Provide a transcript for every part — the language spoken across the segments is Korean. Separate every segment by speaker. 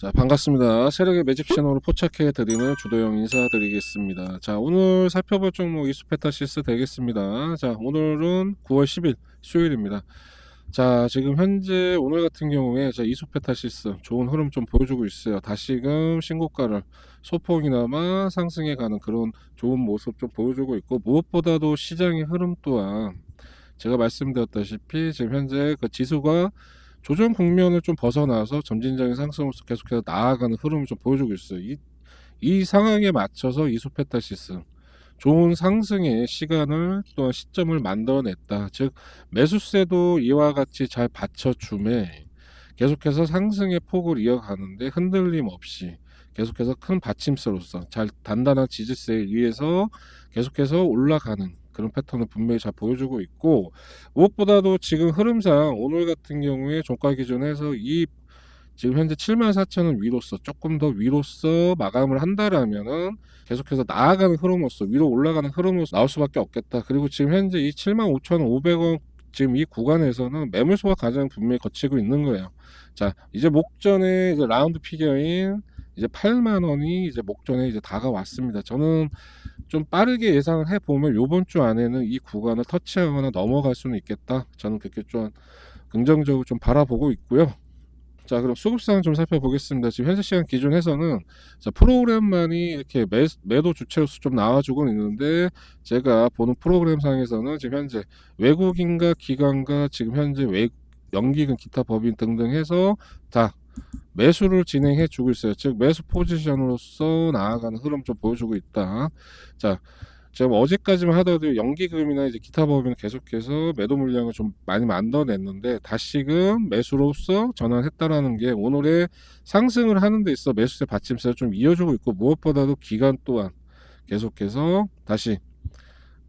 Speaker 1: 자 반갑습니다. 세력의 매집 채널을 포착해 드리는 주도영 인사드리겠습니다. 자 오늘 살펴볼 종목 이수페타시스 되겠습니다. 자 오늘은 9월 10일 수요일입니다. 자 지금 현재 오늘 같은 경우에 자 이수페타시스 좋은 흐름 좀 보여주고 있어요. 다시금 신고가를 소폭이나마 상승해 가는 그런 좋은 모습 좀 보여주고 있고 무엇보다도 시장의 흐름 또한 제가 말씀드렸다시피 지금 현재 그 지수가 조정 국면을 좀 벗어나서 점진적인 상승을 계속해서 나아가는 흐름을 좀 보여주고 있어요. 이, 이 상황에 맞춰서 이소페타시스 좋은 상승의 시간을 또한 시점을 만들어냈다. 즉 매수세도 이와 같이 잘 받쳐줌에 계속해서 상승의 폭을 이어가는데 흔들림 없이 계속해서 큰 받침새로서 잘 단단한 지지세에 의해서 계속해서 올라가는 그런 패턴을 분명히 잘 보여주고 있고 무엇보다도 지금 흐름상 오늘 같은 경우에 종가 기준에서 이 지금 현재 74,000원 위로서 조금 더 위로서 마감을 한다라면은 계속해서 나아가는 흐름으로서 위로 올라가는 흐름으로서 나올 수밖에 없겠다. 그리고 지금 현재 이 75,500원 지금 이 구간에서는 매물소가 가장 분명히 거치고 있는 거예요. 자, 이제 목전에 이제 라운드 피겨인 이제 8만 원이 이제 목전에 이제 다가왔습니다. 저는 좀 빠르게 예상을 해보면 요번 주 안에는 이 구간을 터치하거나 넘어갈 수는 있겠다. 저는 그렇게 좀 긍정적으로 좀 바라보고 있고요. 자, 그럼 수급상 좀 살펴보겠습니다. 지금 현재 시간 기준에서는 자, 프로그램만이 이렇게 매, 매도 주체로서 좀 나와주고 있는데 제가 보는 프로그램상에서는 지금 현재 외국인과 기관과 지금 현재 외 연기금 기타 법인 등등 해서 다 매수를 진행해 주고 있어요. 즉 매수 포지션으로서 나아가는 흐름 좀 보여주고 있다. 자, 지금 어제까지만 하더라도 연기금이나 이제 기타 법인은 계속해서 매도 물량을 좀 많이 만들어냈는데 다시금 매수로서 전환했다라는 게 오늘의 상승을 하는 데 있어 매수세 받침세를 좀 이어주고 있고 무엇보다도 기간 또한 계속해서 다시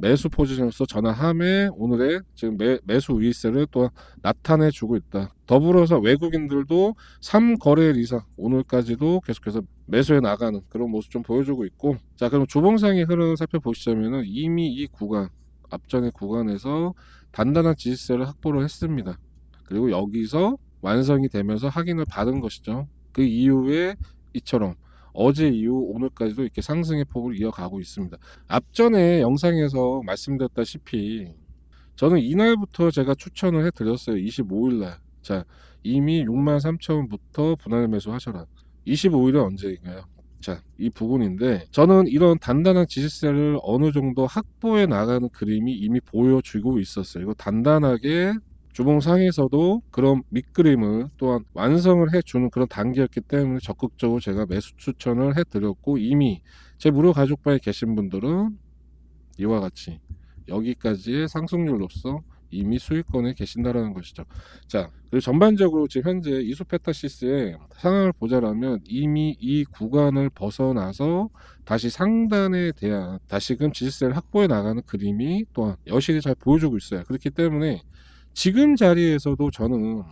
Speaker 1: 매수 포지션으로서 전환함에 오늘의 지금 매, 매수 우위세를 또 나타내 주고 있다. 더불어서 외국인들도 3거래일 이상 오늘까지도 계속해서 매수해 나가는 그런 모습 좀 보여주고 있고 자 그럼 주봉상의 흐름을 살펴보시자면은 이미 이 구간 앞전의 구간에서 단단한 지지세를 확보를 했습니다. 그리고 여기서 완성이 되면서 확인을 받은 것이죠. 그 이후에 이처럼 어제 이후 오늘까지도 이렇게 상승의 폭을 이어가고 있습니다. 앞전에 영상에서 말씀드렸다시피 저는 이날부터 제가 추천을 해드렸어요. 25일날. 자, 이미 63,000원부터 분할 매수 하셔라. 25일은 언제인가요? 자, 이 부분인데 저는 이런 단단한 지지세를 어느 정도 확보해 나가는 그림이 이미 보여주고 있었어요. 이거 단단하게 주봉상에서도 그런 밑그림을 또한 완성을 해주는 그런 단계였기 때문에 적극적으로 제가 매수 추천을 해드렸고 이미 제 무료 가족방에 계신 분들은 이와 같이 여기까지의 상승률로서 이미 수익권에 계신다라는 것이죠. 자, 그리고 전반적으로 지금 현재 이소페타시스의 상황을 보자라면 이미 이 구간을 벗어나서 다시 상단에 대한 다시금 지지세를 확보해 나가는 그림이 또한 여실히 잘 보여주고 있어요. 그렇기 때문에 지금 자리에서도 저는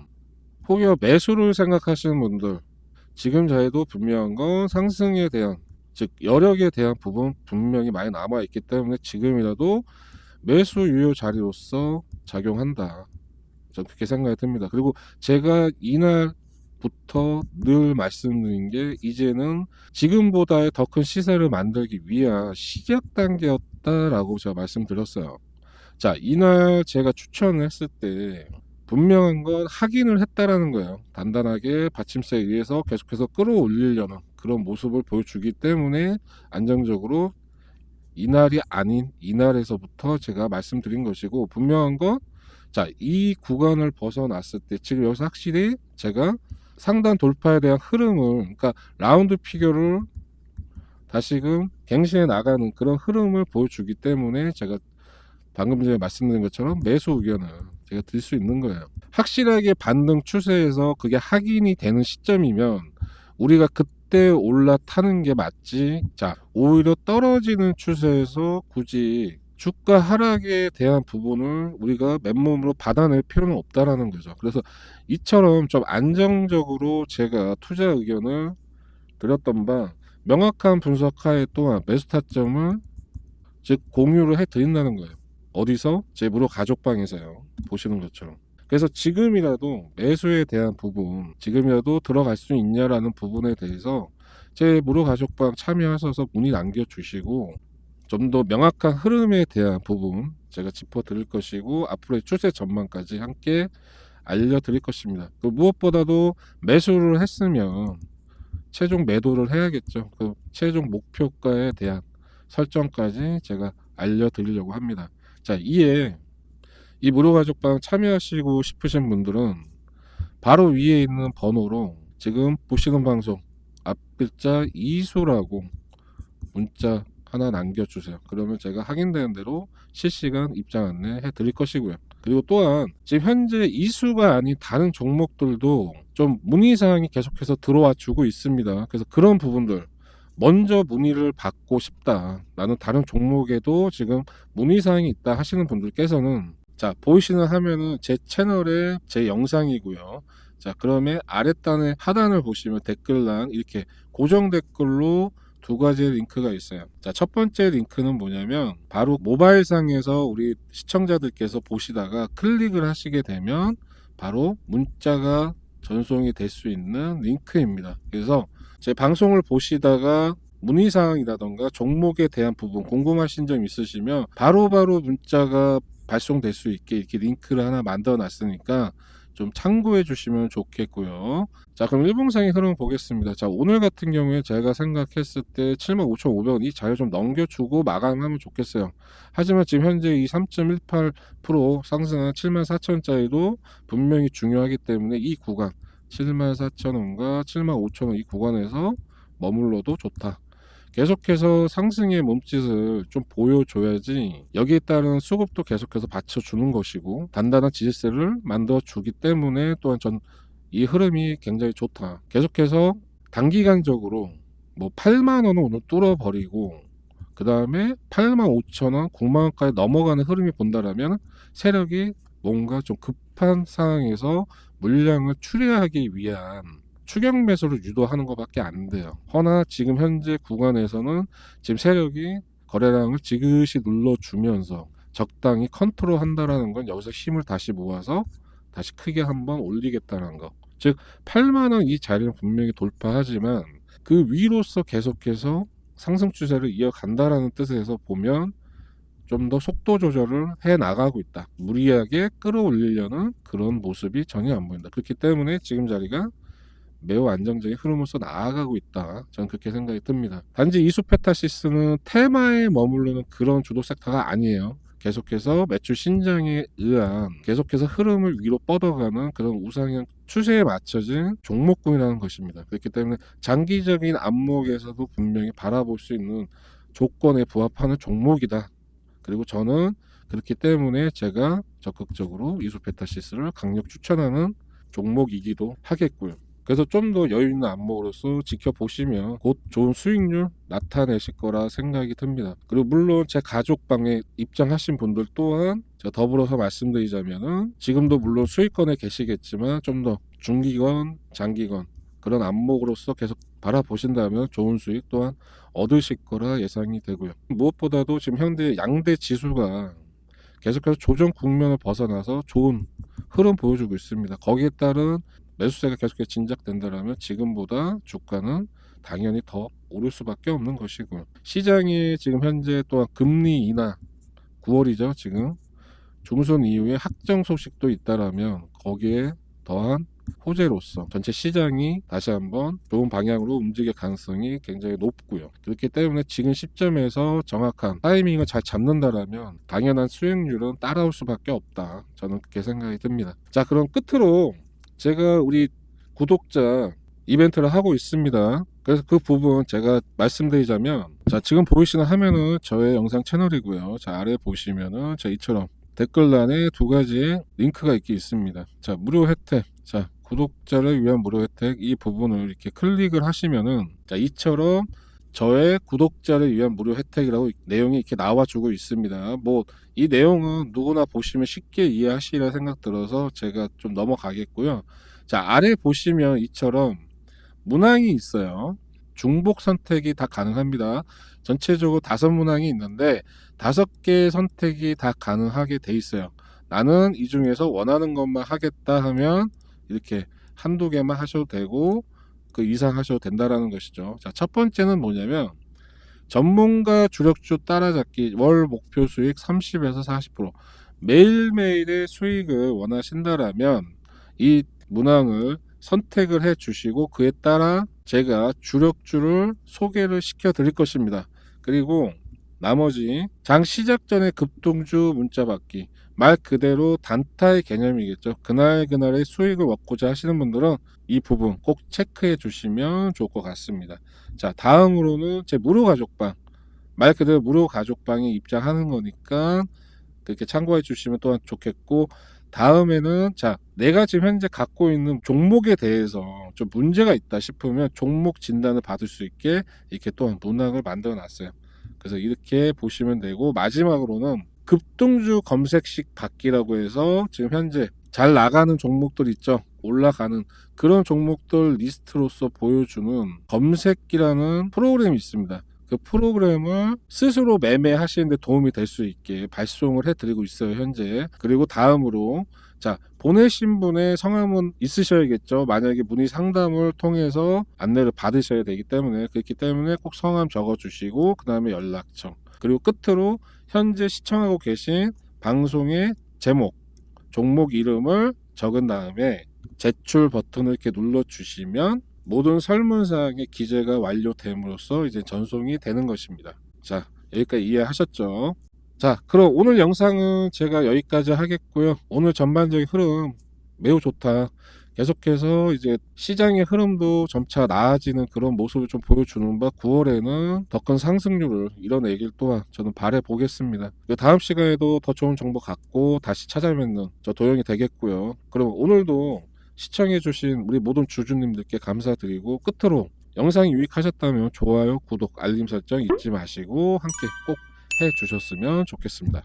Speaker 1: 혹여 매수를 생각하시는 분들 지금 자리도 분명한 건 상승에 대한 즉 여력에 대한 부분 분명히 많이 남아 있기 때문에 지금이라도 매수 유효 자리로서 작용한다. 저는 그렇게 생각이 듭니다. 그리고 제가 이날 부터 늘 말씀드린 게 이제는 지금보다의 더 큰 시세를 만들기 위한 시작 단계였다라고 제가 말씀드렸어요. 자, 이날 제가 추천을 했을 때 분명한 건 확인을 했다라는 거예요. 단단하게 받침세에 의해서 계속해서 끌어올리려는 그런 모습을 보여주기 때문에 안정적으로 이날이 아닌 이날에서부터 제가 말씀드린 것이고 분명한 건 자, 이 구간을 벗어났을 때 지금 여기서 확실히 제가 상단 돌파에 대한 흐름을 그러니까 라운드 피겨를 다시금 갱신해 나가는 그런 흐름을 보여주기 때문에 제가 방금 전에 말씀드린 것처럼 매수 의견을 제가 드릴 수 있는 거예요. 확실하게 반등 추세에서 그게 확인이 되는 시점이면 우리가 그때 올라타는 게 맞지. 자, 오히려 떨어지는 추세에서 굳이 주가 하락에 대한 부분을 우리가 맨몸으로 받아낼 필요는 없다라는 거죠. 그래서 이처럼 좀 안정적으로 제가 투자 의견을 드렸던 바 명확한 분석하에 또한 매수 타점을 즉 공유를 해 드린다는 거예요. 어디서? 제 무료 가족방에서요. 보시는 것처럼. 그래서 지금이라도 매수에 대한 부분, 지금이라도 들어갈 수 있냐라는 부분에 대해서 제 무료 가족방 참여하셔서 문의 남겨주시고 좀 더 명확한 흐름에 대한 부분 제가 짚어드릴 것이고 앞으로의 추세 전망까지 함께 알려드릴 것입니다. 그 무엇보다도 매수를 했으면 최종 매도를 해야겠죠. 그 최종 목표가에 대한 설정까지 제가 알려드리려고 합니다. 자, 이에 이 무료 가족방 참여하시고 싶으신 분들은 바로 위에 있는 번호로 지금 보시는 방송 앞 글자 이수라고 문자 하나 남겨주세요. 그러면 제가 확인되는 대로 실시간 입장 안내 해 드릴 것이고요. 그리고 또한 지금 현재 이수가 아닌 다른 종목들도 좀 문의 사항이 계속해서 들어와 주고 있습니다. 그래서 그런 부분들 먼저 문의를 받고 싶다. 나는 다른 종목에도 지금 문의 사항이 있다 하시는 분들께서는 자 보이시는 화면은 제 채널의 제 영상이고요. 자 그러면 아랫단의 하단을 보시면 댓글란 이렇게 고정 댓글로 두 가지의 링크가 있어요. 자, 첫 번째 링크는 뭐냐면 바로 모바일상에서 우리 시청자들께서 보시다가 클릭을 하시게 되면 바로 문자가 전송이 될 수 있는 링크입니다. 그래서 제 방송을 보시다가 문의사항이라던가 종목에 대한 부분 궁금하신 점 있으시면 바로 바로 문자가 발송될 수 있게 이렇게 링크를 하나 만들어 놨으니까 좀 참고해 주시면 좋겠고요. 자, 그럼 일봉상의 흐름 보겠습니다. 자, 오늘 같은 경우에 제가 생각했을 때 75,500원 이 자리 좀 넘겨주고 마감하면 좋겠어요. 하지만 지금 현재 이 3.18% 상승한 74,000원짜리도 분명히 중요하기 때문에 이 구간 74,000원과 75,000원 이 구간에서 머물러도 좋다. 계속해서 상승의 몸짓을 좀 보여줘야지 여기에 따른 수급도 계속해서 받쳐주는 것이고 단단한 지지세를 만들어주기 때문에 또한 전 이 흐름이 굉장히 좋다. 계속해서 단기간적으로 뭐 8만 원은 오늘 뚫어버리고 그 다음에 8만 5천 원, 9만 원까지 넘어가는 흐름이 본다라면 세력이 뭔가 좀 급한 상황에서 물량을 추리하기 위한 추격 매수를 유도하는 것밖에 안 돼요. 허나 지금 현재 구간에서는 지금 세력이 거래량을 지그시 눌러주면서 적당히 컨트롤 한다라는 건 여기서 힘을 다시 모아서 다시 크게 한번 올리겠다는 거. 즉 8만 원 이 자리는 분명히 돌파하지만 그 위로서 계속해서 상승 추세를 이어간다라는 뜻에서 보면 좀 더 속도 조절을 해 나가고 있다. 무리하게 끌어올리려는 그런 모습이 전혀 안 보인다. 그렇기 때문에 지금 자리가 매우 안정적인 흐름으로서 나아가고 있다. 저는 그렇게 생각이 듭니다. 단지 이수페타시스는 테마에 머무르는 그런 주도 섹터가 아니에요. 계속해서 매출 신장에 의한 계속해서 흐름을 위로 뻗어가는 그런 우상향 추세에 맞춰진 종목군이라는 것입니다. 그렇기 때문에 장기적인 안목에서도 분명히 바라볼 수 있는 조건에 부합하는 종목이다. 그리고 저는 그렇기 때문에 제가 적극적으로 이수페타시스를 강력 추천하는 종목이기도 하겠고요. 그래서 좀 더 여유 있는 안목으로서 지켜보시면 곧 좋은 수익률 나타내실 거라 생각이 듭니다. 그리고 물론 제 가족방에 입장하신 분들 또한 제가 더불어서 말씀드리자면은 지금도 물론 수익권에 계시겠지만 좀 더 중기건 장기건 그런 안목으로서 계속 바라보신다면 좋은 수익 또한 얻으실 거라 예상이 되고요. 무엇보다도 지금 현재 양대 지수가 계속해서 조정 국면을 벗어나서 좋은 흐름 보여주고 있습니다. 거기에 따른 매수세가 계속해서 진작된다면 지금보다 주가는 당연히 더 오를 수밖에 없는 것이고요. 시장이 지금 현재 또한 금리 인하 9월이죠. 지금 중순 이후에 확정 소식도 있다라면 거기에 더한 호재로서 전체 시장이 다시 한번 좋은 방향으로 움직일 가능성이 굉장히 높고요. 그렇기 때문에 지금 시점에서 정확한 타이밍을 잘 잡는다라면 당연한 수익률은 따라올 수밖에 없다. 저는 그렇게 생각이 듭니다. 자, 그럼 끝으로 제가 우리 구독자 이벤트를 하고 있습니다. 그래서 그 부분 제가 말씀드리자면 자 지금 보이시는 화면은 저의 영상 채널이고요. 자 아래 보시면은 자 이처럼 댓글란에 두 가지의 링크가 있게 있습니다. 자 무료 혜택 자 구독자를 위한 무료 혜택 이 부분을 이렇게 클릭을 하시면은 자 이처럼 저의 구독자를 위한 무료 혜택이라고 내용이 이렇게 나와주고 있습니다. 뭐 이 내용은 누구나 보시면 쉽게 이해하시리라 생각 들어서 제가 좀 넘어가겠고요. 자 아래 보시면 이처럼 문항이 있어요. 중복 선택이 다 가능합니다. 전체적으로 다섯 문항이 있는데 다섯 개 선택이 다 가능하게 돼 있어요. 나는 이 중에서 원하는 것만 하겠다 하면 이렇게 한두 개만 하셔도 되고 그 이상 하셔도 된다라는 것이죠. 자, 첫 번째는 뭐냐면 전문가 주력주 따라잡기 월 목표 수익 30에서 40% 매일매일의 수익을 원하신다라면 이 문항을 선택을 해 주시고 그에 따라 제가 주력주를 소개를 시켜 드릴 것입니다. 그리고 나머지 장 시작 전에 급등주 문자 받기 말 그대로 단타의 개념이겠죠. 그날 그날의 수익을 얻고자 하시는 분들은 이 부분 꼭 체크해 주시면 좋을 것 같습니다. 자, 다음으로는 제 무료 가족방. 말 그대로 무료 가족방에 입장하는 거니까 그렇게 참고해 주시면 또한 좋겠고 다음에는 자 내가 지금 현재 갖고 있는 종목에 대해서 좀 문제가 있다 싶으면 종목 진단을 받을 수 있게 이렇게 또한 문항을 만들어 놨어요. 그래서 이렇게 보시면 되고 마지막으로는 급등주 검색식 받기라고 해서 지금 현재 잘 나가는 종목들 있죠. 올라가는. 그런 종목들 리스트로서 보여주는 검색기라는 프로그램이 있습니다. 그 프로그램을 스스로 매매하시는데 도움이 될 수 있게 발송을 해드리고 있어요 현재. 그리고 다음으로 자 보내신 분의 성함은 있으셔야겠죠? 만약에 문의 상담을 통해서 안내를 받으셔야 되기 때문에. 그렇기 때문에 꼭 성함 적어주시고 그 다음에 연락처. 그리고 끝으로 현재 시청하고 계신 방송의 제목 종목 이름을 적은 다음에 제출 버튼을 이렇게 눌러 주시면 모든 설문사항의 기재가 완료됨으로써 이제 전송이 되는 것입니다. 자, 여기까지 이해하셨죠? 자, 그럼 오늘 영상은 제가 여기까지 하겠고요. 오늘 전반적인 흐름 매우 좋다. 계속해서 이제 시장의 흐름도 점차 나아지는 그런 모습을 좀 보여주는 바 9월에는 더 큰 상승률을 이뤄내길 또한 저는 바래 보겠습니다. 그 다음 시간에도 더 좋은 정보 갖고 다시 찾아뵙는 저 도영이 되겠고요. 그럼 오늘도 시청해주신 우리 모든 주주님들께 감사드리고 끝으로 영상이 유익하셨다면 좋아요, 구독, 알림 설정 잊지 마시고 함께 꼭 해주셨으면 좋겠습니다.